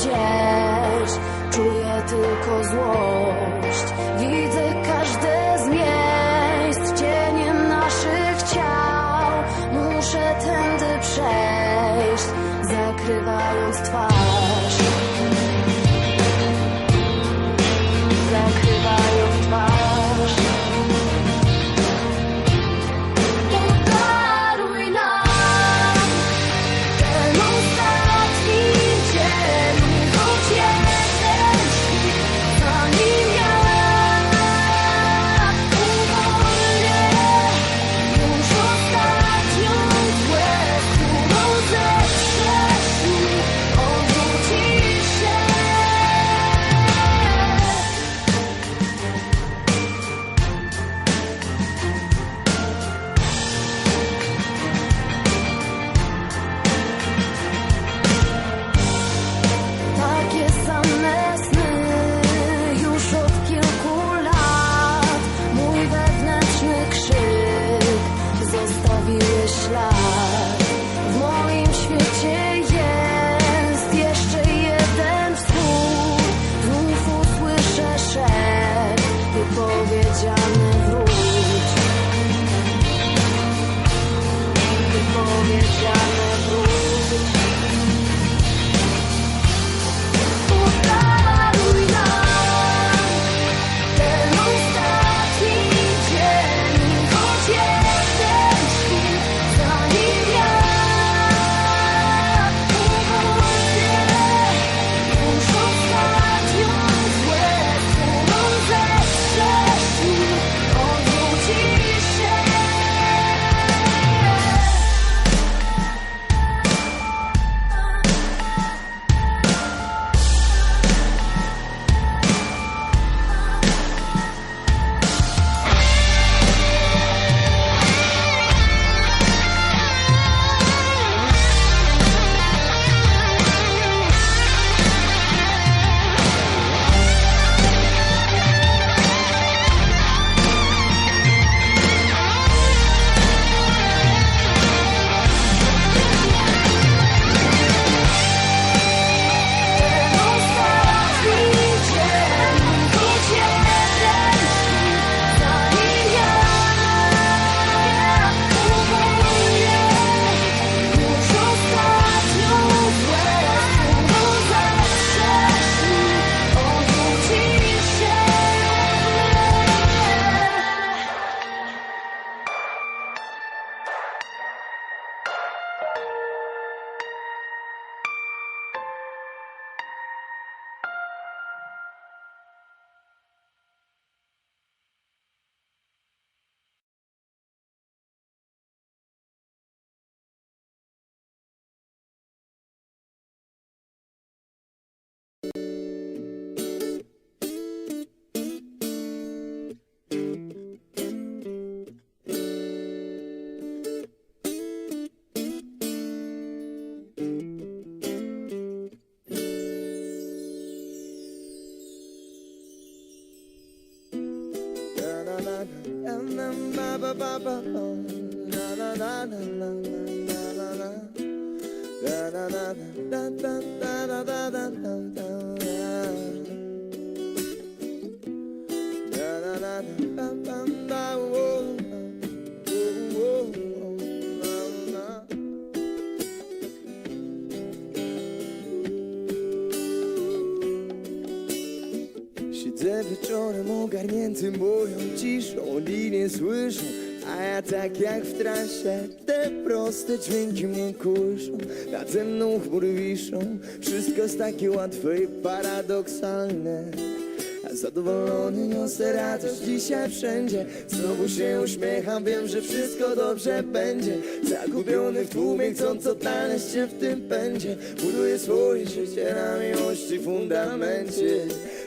gdzieś, czuję tylko złość, widzę szept Siedzę wieczorem moją ciszą Oni nie słyszą, a ja tak jak w trasie Te proste dźwięki mnie kuszą. Nade mną chmury wiszą. Wszystko jest takie łatwe i paradoksalne. A Zadowolony niosę radość dzisiaj wszędzie. Znowu się uśmiecham, wiem, że wszystko dobrze będzie. Zagubiony w tłumie, chcąc odnaleźć się w tym pędzie. Buduję swoje życie na miłości fundamencie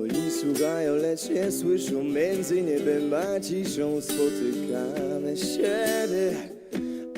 Oni słuchają, lecz nie słyszą Między niebem a ciszą spotykamy siebie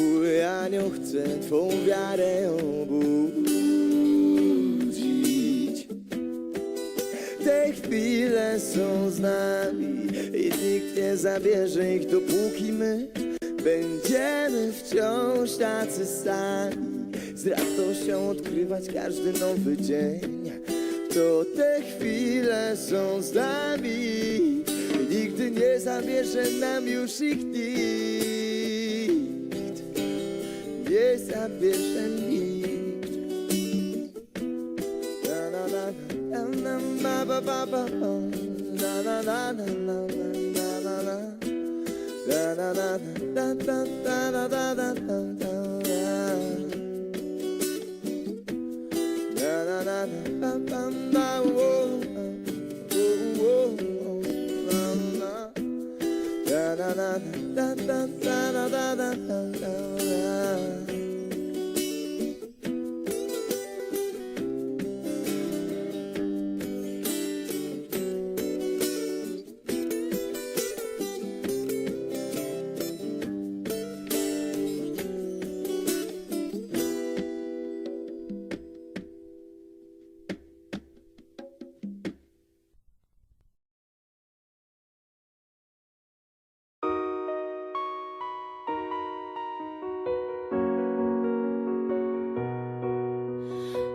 Twój anioł chce twą wiarę obudzić? Te chwile są z nami i nikt nie zabierze ich dopóki my Będziemy wciąż tacy sami. Z radością odkrywać każdy nowy dzień. To te chwile są z nami Nigdy nie zabierze nam już ich nikt Na na na na ba ba ba ba da da da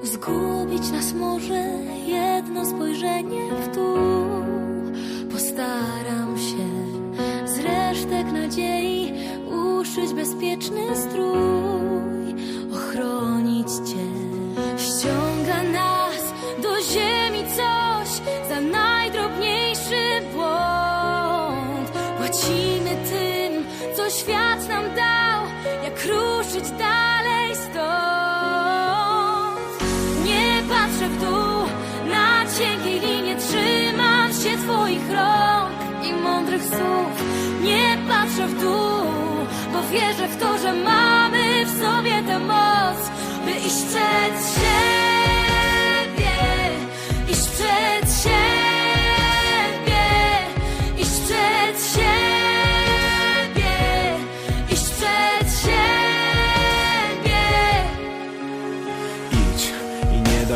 Zgubić nas może jedno spojrzenie w dół. Postaram się z resztek nadziei uszyć bezpieczny strój, twoich rąk i mądrych słów. Nie patrzę w dół, bo wierzę w to, że mamy w sobie tę moc, by iść przed siebie,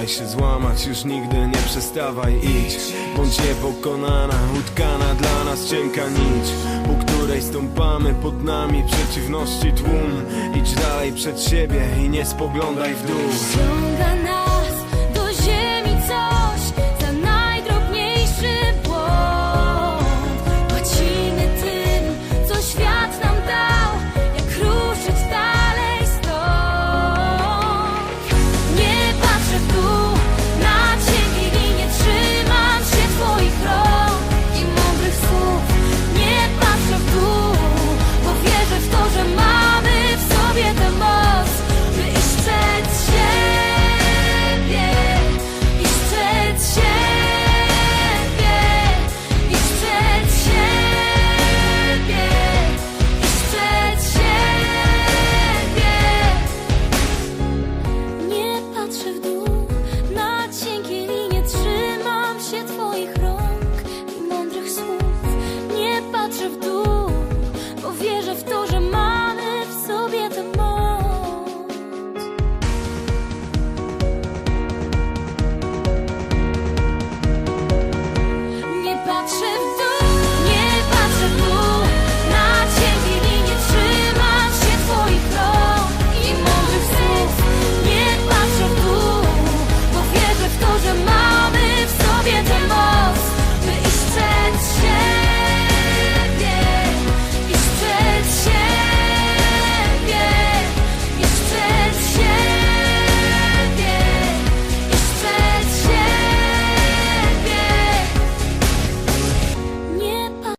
się złamać, już nigdy nie przestawaj idź Bądź niepokonana, utkana dla nas cienka nić Po której stąpamy pod nami przeciwności tłum. Idź dalej przed siebie i nie spoglądaj w dół